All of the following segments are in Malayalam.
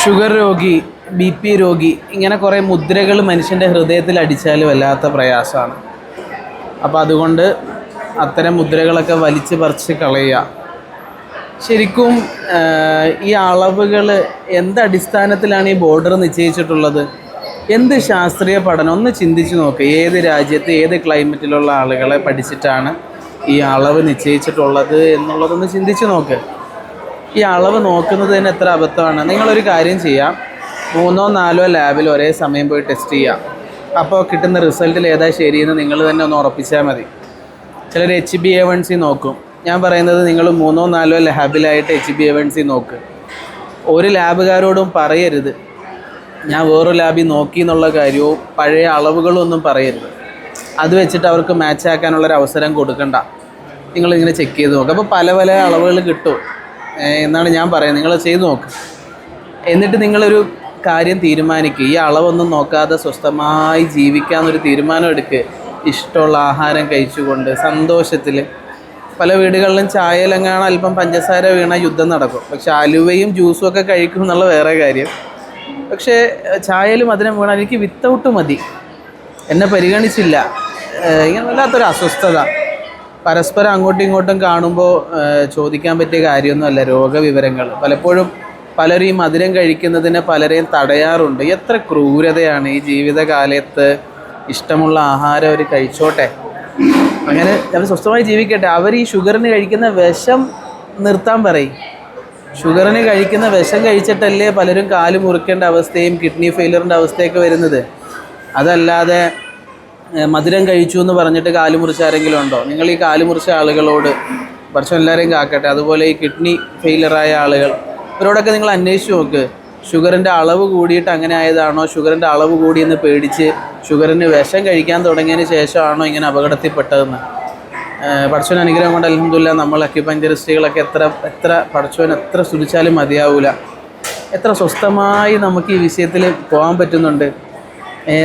ഷുഗർ രോഗി ബി പി രോഗി ഇങ്ങനെ കുറേ മുദ്രകൾ മനുഷ്യന്റെ ഹൃദയത്തിൽ അടിച്ചാൽ വല്ലാത്ത പ്രയാസമാണ്. അപ്പോൾ അതുകൊണ്ട് അത്തരം മുദ്രകളൊക്കെ വലിച്ച് പറിച്ച് കളയുക. ശരിക്കും ഈ അളവുകൾ എന്ത് അടിസ്ഥാനത്തിലാണ് ഈ ബോർഡർ നിശ്ചയിച്ചിട്ടുള്ളത്? എന്ത് ശാസ്ത്രീയ പഠനം? ഒന്ന് ചിന്തിച്ച് നോക്കുക ഏത് രാജ്യത്ത് ഏത് ക്ലൈമറ്റിലുള്ള ആളുകളെ പഠിച്ചിട്ടാണ് ഈ അളവ് നിശ്ചയിച്ചിട്ടുള്ളത് എന്നുള്ളതൊന്ന് ചിന്തിച്ച് നോക്ക്. ഈ അളവ് നോക്കുന്നത് തന്നെ എത്ര അബദ്ധമാണ്? നിങ്ങളൊരു കാര്യം ചെയ്യാം. മൂന്നോ നാലോ ലാബിൽ ഒരേ സമയം പോയി ടെസ്റ്റ് ചെയ്യാം. അപ്പോൾ കിട്ടുന്ന റിസൾട്ടിൽ ഏതാ ശരിയെന്ന് നിങ്ങൾ തന്നെ ഒന്ന് ഉറപ്പിച്ചാൽ മതി. ചിലർ H B A one C നോക്കും. ഞാൻ പറയുന്നത് നിങ്ങൾ മൂന്നോ നാലോ ലാബിലായിട്ട് H B A one C നോക്ക്. ഒരു ലാബുകാരോടും പറയരുത്. ഞാൻ വേറൊരു ലാബിൽ നോക്കി എന്നുള്ള കാര്യവും പഴയ അളവുകളൊന്നും പറയരുത്. അത് വെച്ചിട്ട് അവർക്ക് മാച്ച് ആക്കാനുള്ളൊരു അവസരം കൊടുക്കണ്ട. നിങ്ങളിങ്ങനെ ചെക്ക് ചെയ്ത് നോക്കുക അപ്പോൾ പല പല അളവുകൾ കിട്ടും. എന്നാണ് ഞാൻ പറയുന്നത്. നിങ്ങൾ ചെയ്ത് നോക്ക്. എന്നിട്ട് നിങ്ങളൊരു കാര്യം തീരുമാനിക്കുക ഈ അളവൊന്നും നോക്കാതെ സ്വസ്ഥമായി ജീവിക്കാമെന്നൊരു തീരുമാനം എടുക്കുക ഇഷ്ടമുള്ള ആഹാരം കഴിച്ചുകൊണ്ട് സന്തോഷത്തിൽ പല വീടുകളിലും ചായയിലെങ്ങാണ് അല്പം പഞ്ചസാര വീണ യുദ്ധം നടക്കും. പക്ഷെ അലുവയും ജ്യൂസും ഒക്കെ കഴിക്കും എന്നുള്ള വേറെ കാര്യം. പക്ഷേ ചായയിലും മധുരം വീണാൽ എനിക്ക് വിത്തൗട്ട് മതി. എന്നെ പരിഗണിച്ചില്ല. ഇങ്ങനെ വല്ലാത്തൊരു അസ്വസ്ഥത. പരസ്പരം അങ്ങോട്ടും ഇങ്ങോട്ടും കാണുമ്പോൾ ചോദിക്കാൻ പറ്റിയ കാര്യമൊന്നുമല്ല രോഗവിവരങ്ങൾ. പലപ്പോഴും പലരും ഈ മധുരം കഴിക്കുന്നതിനെ പലരെയും തടയാറുണ്ട്. എത്ര ക്രൂരതയാണ് ഈ ജീവിതകാലത്ത് ഇഷ്ടമുള്ള ആഹാരം അവർ കഴിച്ചോട്ടെ. അങ്ങനെ അവർ സ്വസ്ഥമായി ജീവിക്കട്ടെ. അവർ ഈ ഷുഗറിന് കഴിക്കുന്ന വിഷം നിർത്താൻ പറയും. ഷുഗറിന് കഴിക്കുന്ന വിഷം കഴിച്ചിട്ടല്ലേ പലരും കാൽ മുറിക്കേണ്ട അവസ്ഥയും കിഡ്നി ഫെയിലറിന്റെ അവസ്ഥയൊക്കെ വരുന്നത്. അതല്ലാതെ മധുരം കഴിച്ചു എന്ന് പറഞ്ഞിട്ട് കാൽ മുറിച്ച ആരെങ്കിലും ഉണ്ടോ? നിങ്ങൾ ഈ കാൽ മുറിച്ച ആളുകളോട് കുറച്ചും എല്ലാവരെയും കാക്കട്ടെ. അതുപോലെ ഈ കിഡ്നി ഫെയിലറായ ആളുകൾ ഇവരോടൊക്കെ നിങ്ങൾ അന്വേഷിച്ച് നോക്ക്. ഷുഗറിന്റെ അളവ് കൂടിയിട്ട് അങ്ങനെ ആയതാണോ? ഷുഗറിന്റെ അളവ് കൂടിയെന്ന് പേടിച്ച് ഷുഗറിന് വിഷം കഴിക്കാൻ തുടങ്ങിയതിന് ശേഷമാണോ ഇങ്ങനെ അപകടത്തിൽപ്പെട്ടതെന്ന്? പഠിച്ചവൻ അനുഗ്രഹം കൊണ്ട് അലഹമില്ല നമ്മൾ അക്യുപഞ്ചറിസ്റ്റുകളൊക്കെ എത്ര എത്ര പഠിച്ചവൻ എത്ര സ്തുതിച്ചാലും മതിയാവില്ല എത്ര സ്വസ്ഥമായി നമുക്ക് ഈ വിഷയത്തിൽ പോകാൻ പറ്റുന്നുണ്ട്.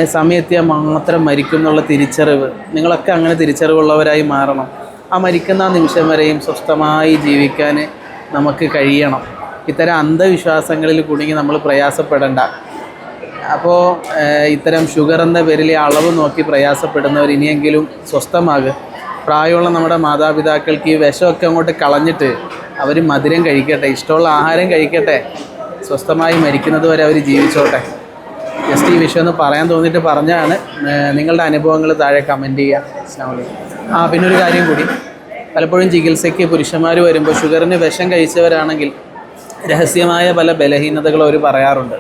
സമയത്തിയാൽ മാത്രം മരിക്കും എന്നുള്ള തിരിച്ചറിവ്. നിങ്ങളൊക്കെ അങ്ങനെ തിരിച്ചറിവുള്ളവരായി മാറണം. ആ മരിക്കുന്ന നിമിഷം വരെയും സ്വസ്ഥമായി ജീവിക്കാൻ നമുക്ക് കഴിയണം. ഇത്തരം അന്ധവിശ്വാസങ്ങളിൽ കുടുങ്ങി നമ്മൾ പ്രയാസപ്പെടേണ്ട. അപ്പോൾ ഇത്തരം ഷുഗർ എന്ന പേരിലെ അളവ് നോക്കി പ്രയാസപ്പെടുന്നവർ ഇനിയെങ്കിലും സ്വസ്ഥമാകുക പ്രായമുള്ള നമ്മുടെ മാതാപിതാക്കൾക്ക് ഈ വിഷമൊക്കെ അങ്ങോട്ട് കളഞ്ഞിട്ട് അവർ മധുരം കഴിക്കട്ടെ ഇഷ്ടമുള്ള ആഹാരം കഴിക്കട്ടെ. സ്വസ്ഥമായി മരിക്കുന്നത് വരെ അവർ ജീവിച്ചോട്ടെ. ജസ്റ്റ് ടി വിഷയം എന്ന് പറയാൻ തോന്നിയിട്ട് പറഞ്ഞാണ് നിങ്ങളുടെ അനുഭവങ്ങൾ താഴെ കമന്റ് ചെയ്യുക അസ്ലാമലി ആ പിന്നെ ഒരു കാര്യം കൂടി. പലപ്പോഴും ചികിത്സയ്ക്ക് പുരുഷന്മാർ വരുമ്പോൾ ഷുഗറിന് വിഷം കഴിച്ചവരാണെങ്കിൽ രഹസ്യമായ പല ബലഹീനതകൾ അവർ പറയാറുണ്ട്.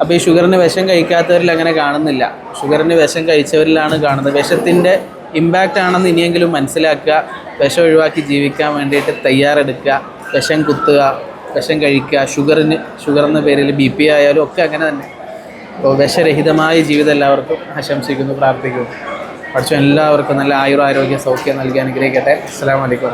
അപ്പോൾ ഈ ഷുഗറിന് വിഷം കഴിക്കാത്തവരിൽ അങ്ങനെ കാണുന്നില്ല. ഷുഗറിന് വിഷം കഴിച്ചവരിലാണ് കാണുന്നത്. വിഷത്തിന്റെ ഇമ്പാക്റ്റ് ആണെന്ന് ഇനിയെങ്കിലും മനസ്സിലാക്കുക. വിഷം ഒഴിവാക്കി ജീവിക്കാൻ വേണ്ടിയിട്ട് തയ്യാറെടുക്കുക. വിഷം കുത്തുക വിഷം കഴിക്കുക. ഷുഗറിന് ഷുഗർ എന്ന പേരിൽ ബി പി ആയാലും ഒക്കെ അങ്ങനെ തന്നെ. അപ്പോൾ വിഷരഹിതമായ ജീവിതം എല്ലാവർക്കും ആശംസിക്കുന്നു പ്രാർത്ഥിക്കുന്നു. പഠിച്ചു എല്ലാവർക്കും നല്ല ആയുർ ആരോഗ്യ സൗഖ്യം നൽകി അനുഗ്രഹിക്കട്ടെ. അസ്സാം വലൈക്കും